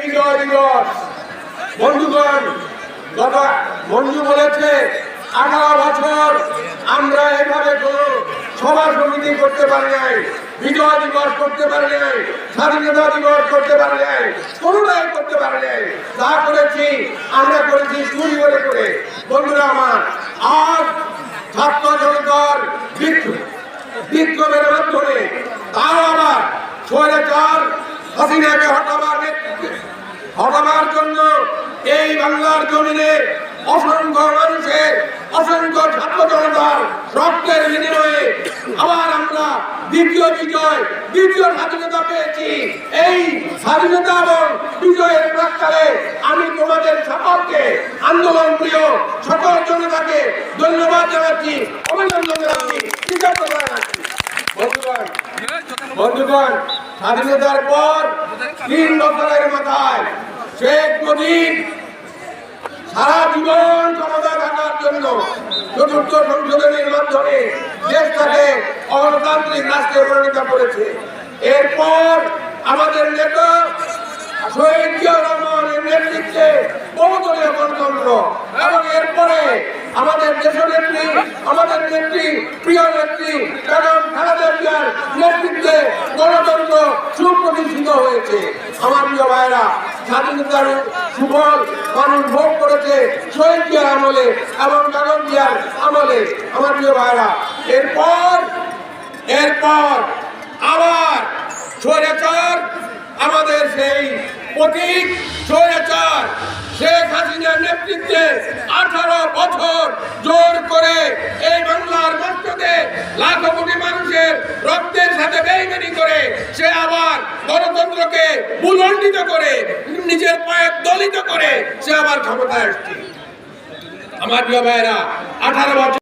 বিজয় দিবস। বন্ধুগণ দাদা বন্ধু বলেছে আঠারো বছর আমরা এভাবে কোনো সভা সমিতি করতে পারি নাই, বিজয় দিবস করতে পারি নাই, স্বাধীনতা দিবস করতে পারি নাই কোনোটাই করতে পারি নাই। যা করেছি, আমরা করেছি চুরি করে করে। বন্ধুরা আমার, আজ ছাত্র জনতার বিক্ষোভ, বিক্ষোভের মাধ্যমে তাও আবার স্বৈরাচার, হাসিনাকে হটাবার হটাবার জন্য এই বাংলার জমিনে অসংখ্য মানুষের অসংখ্য ছাত্র জনতার রক্তের বিনিময়ে আবার আমরা দ্বিতীয় বিজয়, দ্বিতীয় স্বাধীনতা পেয়েছি। এই স্বাধীনতা এবং বিজয়ের প্রাক্কালে আমি তোমাদের সকলকে আন্দোলন প্রিয় সকল জনতাকে ধন্যবাদ জানাচ্ছি, অভিনন্দন জানাচ্ছি, কৃতজ্ঞতা জানাচ্ছি। বন্ধুগণ বন্ধুগণ, স্বাধীনতার পর তিন বছরের মাথায় শেখ মুজিব সারা জীবন ক্ষমতা থাকার জন্য চতুর্থ সংশোধনীর মাধ্যমে দেশটাকে গণতান্ত্রিক রাষ্ট্রে পরিণত করেছে। এরপর আমাদের নেতা শহীদ রহমানের নেতৃত্বে বহুদলীয় গণতন্ত্র এবং এরপরে আমাদের দেশনেত্রী, আমাদের নেত্রী, প্রিয় নেত্রী বেগম খালেদা জিয়ার নেতৃত্বে গণতন্ত্র সুপ্রতিষ্ঠিত হয়েছে আমার প্রিয় ভাইরা স্বাধীনতার সুফল মানুষ ভোগ করেছে শহীদ আমলে এবং বেগম জিয়ার আমলে। আমার প্রিয় ভাইরা এরপর এরপর আবার স্বৈরাচার, আমাদের সেই প্রতীক স্বৈরাচার, শেখ হাসিনার নেতৃত্বে আঠারো বছর জোর করে এই বাংলার মধ্যে লাখো কোটি মানুষের রক্তের সাথে বেইমানি করে সে আবার বুলন্ডিত করে, নিজের পায়ে দলিত করে, সে আবার ক্ষমতায় আসছে। আমার প্রিয় ভাইরা আঠারো বছর